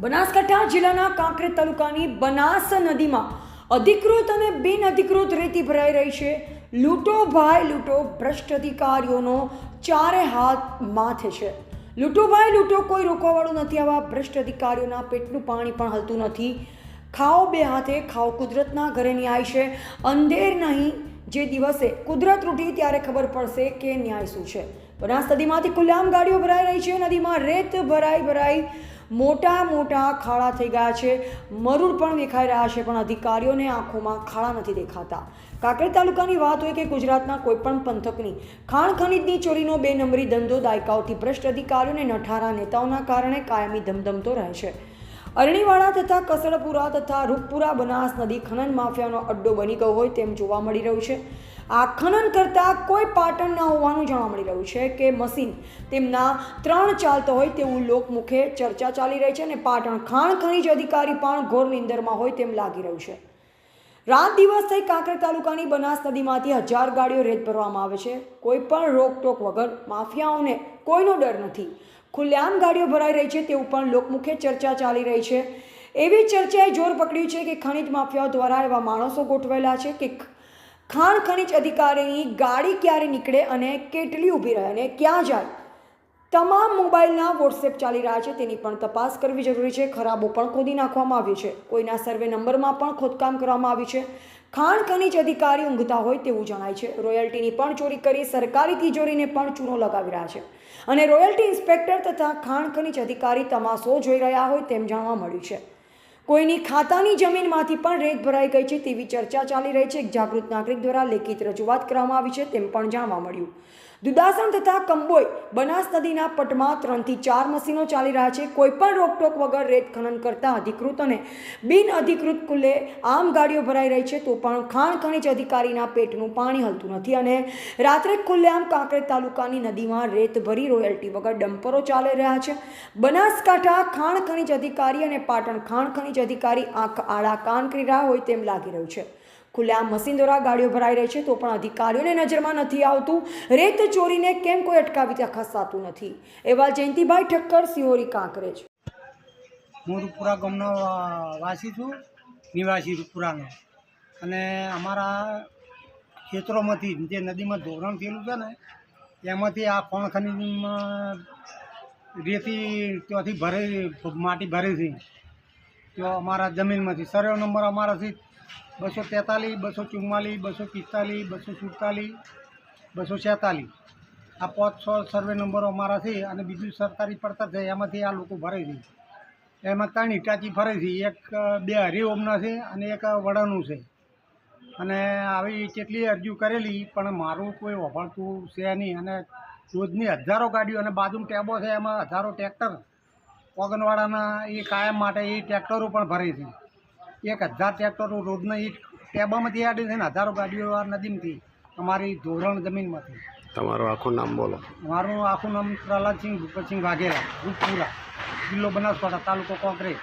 બનાસકાંઠા જિલ્લાના કાંકરેજ તાલુકાની બનાસ નદીમાં અધિકૃત અને બિનઅધિકૃત રેતી ભરાઈ રહી છે. લૂંટો લૂંટો ભ્રષ્ટ અધિકારીઓનો ચારે હાથ માથે છે. લૂંટો લૂંટો કોઈ રોકવાવાળું નથી, આવા ભ્રષ્ટ અધિકારીઓના પેટનું પાણી પણ હલતું નથી. ખાઓ બે હાથે, ખાઓ કુદરતના ઘરે ન્યાય છે. અંધેર નહીં જે દિવસે કુદરત રૂટી ત્યારે ખબર પડશે કે ન્યાય શું છે. બનાસ નદીમાંથી ખુલ્લામ ગાડીઓ ભરાઈ રહી છે, નદીમાં રેત ભરાઈ ભરાઈ મોટા મોટા ખાડા થઈ ગયા છે. મરુડ પણ દેખાઈ રહ્યા છે, પણ અધિકારીઓને આંખોમાં ખાડા નથી દેખાતા. કાંકરેજ તાલુકાની વાત હોય કે ગુજરાતના કોઈપણ પંથકની, ખાણ ખનીજની ચોરીનો બે નંબરી ધંધો દાયકાઓથી ભ્રષ્ટ અધિકારીઓને નઠારા નેતાઓના કારણે કાયમી ધમધમતો રહે છે. અરણીવાડા તથા કસળપુરા તથા રૂપપુરા બનાસ નદી ખનન માફિયાનો અડ્ડો બની ગયો હોય તેમ જોવા મળી રહ્યું છે. આ ખનન કરતાં કોઈ પાટણ ના હોવાનું જાણવા મળી રહ્યું છે કે મશીન તેમના ત્રણ ચાલતો હોય તેવું લોકમુખે ચર્ચા ચાલી રહી છે અને પાટણ ખાણ ખનીજ અધિકારી પણ ઘોર નિંદરમાં હોય તેમ લાગી રહ્યું છે. રાત દિવસ થઈ કાંકરેજ તાલુકાની બનાસ નદીમાંથી હજાર ગાડીઓ રેત ભરવામાં આવે છે. કોઈ પણ રોકટોક વગર માફિયાઓને કોઈનો ડર નથી. ખુલ્લેઆમ ગાડીઓ ભરાઈ રહી છે તેવું પણ લોકમુખે ચર્ચા ચાલી રહી છે. એવી ચર્ચાએ જોર પકડ્યું છે કે ખનિજ માફિયાઓ દ્વારા એવા માણસો ગોઠવાયેલા છે કે ખાણ ખનિજ અધિકારીની ગાડી ક્યારે નીકળે અને કેટલી ઊભી રહે અને ક્યાં જાય. તમામ મોબાઈલના વોટ્સએપ ચાલી રહ્યા છે તેની પણ તપાસ કરવી જરૂરી છે. ખરાબો પણ ખોદી નાખવામાં આવ્યું છે. કોઈના સર્વે નંબરમાં પણ ખોદકામ કરવામાં આવ્યું છે. ખાણ ખનિજ અધિકારી ઊંઘતા હોય તેવું જણાય છે. રોયલ્ટીની પણ ચોરી કરી સરકારી તિજોરીને પણ ચૂનો લગાવી રહ્યા છે. અને રોયલ્ટી ઇન્સ્પેક્ટર તથા ખાણ ખનિજ અધિકારી તમાશો જોઈ રહ્યા હોય તેમ જાણવા મળ્યું છે. કોઈની ખાતાની જમીનમાંથી પણ રેત ભરાઈ ગઈ છે તેવી ચર્ચા ચાલી રહી છે. એક જાગૃત નાગરિક દ્વારા લેખિત રજૂઆત કરવામાં આવી છે તેમ પણ જાણવા મળ્યું. દુદાસણ તથા કંબોઈ બનાસ નદીના પટમાં ત્રણથી ચાર મશીનો ચાલી રહ્યા છે. કોઈપણ રોકટોક વગર રેત ખનન કરતા અધિકૃત અને બિન અધિકૃત કુલ્લે આમ ગાડીઓ ભરાઈ રહી છે તો પણ ખાણ ખનિજ અધિકારીના પેટનું પાણી હલતું નથી અને રાત્રે ખુલ્લેઆમ કાંકરેજ તાલુકાની નદીમાં રેત ભરી રોયલ્ટી વગર ડમ્પરો ચાલી રહ્યા છે. બનાસકાંઠા ખાણ ખનિજ અધિકારી અને પાટણ ખાણ ખનિજ અધિકારી આંખ આડા કાન કરી રહ્યા હોય તેમ લાગી રહ્યું છે. ખુલ્લેઆમ મશીન દ્વારા ગાડીઓ ભરાઈ રહી છે, તો પણ અધિકારીઓને નજરમાં નથી આવતું. રેત ચોરીને કેમ કોઈ અટકાવી ખસાતું નથી? એવા જયંતિભાઈ ઠક્કર, સિહોરી કાંકરેજ. હું રૂપુરા ગામનો વાસી છું, નિવાસી રૂપુરાનો. અને અમારા ખેતરોમાંથી જે નદીમાં ધોરણ થયેલું છે ને, એમાંથી આ કોણ ખનીજમાં રેતી ત્યાંથી ભરે, માટી ભરે છે તો અમારા જમીનમાંથી, સર્વે નંબર અમારાથી બસો તેતાલીસ, બસો ચુમ્માલીસ, બસો પિસ્તાલીસ, બસો સુડતાલીસ, બસો છેતાલીસ. આ પાંચ, છ સર્વે નંબરો અમારા છે અને બીજું સરકારી પડતર છે, એમાંથી આ લોકો ભરે છે. એમાં ત્રણ હિટાચી ફરે છે, એક, બે હરિઓમના છે અને એક વડાનું છે. અને આવી કેટલી અરજીઓ કરેલી, પણ મારું કોઈ વફળતું છે નહીં. અને રોજની હજારો ગાડીઓ અને બાજુમાં ટેબો છે, એમાં હજારો ટ્રેક્ટર. ઓગનવાડાના એ કાયમ માટે એ ટ્રેક્ટરો પણ ભરે છે. એક હજાર ટ્રેક્ટરો રોજના એ ટેબામાંથી આડી છે ને હજારો ગાડીઓ આ નદીમાંથી અમારી ધોરણ જમીનમાંથી. તમારું આખું નામ બોલો. મારું આખું નામ પ્રહલાદસિંહ ભૂપતસિંહ વાઘેલા ભૂપપુરા જિલ્લો બનાસકાંઠા તાલુકો કોંકરેજ.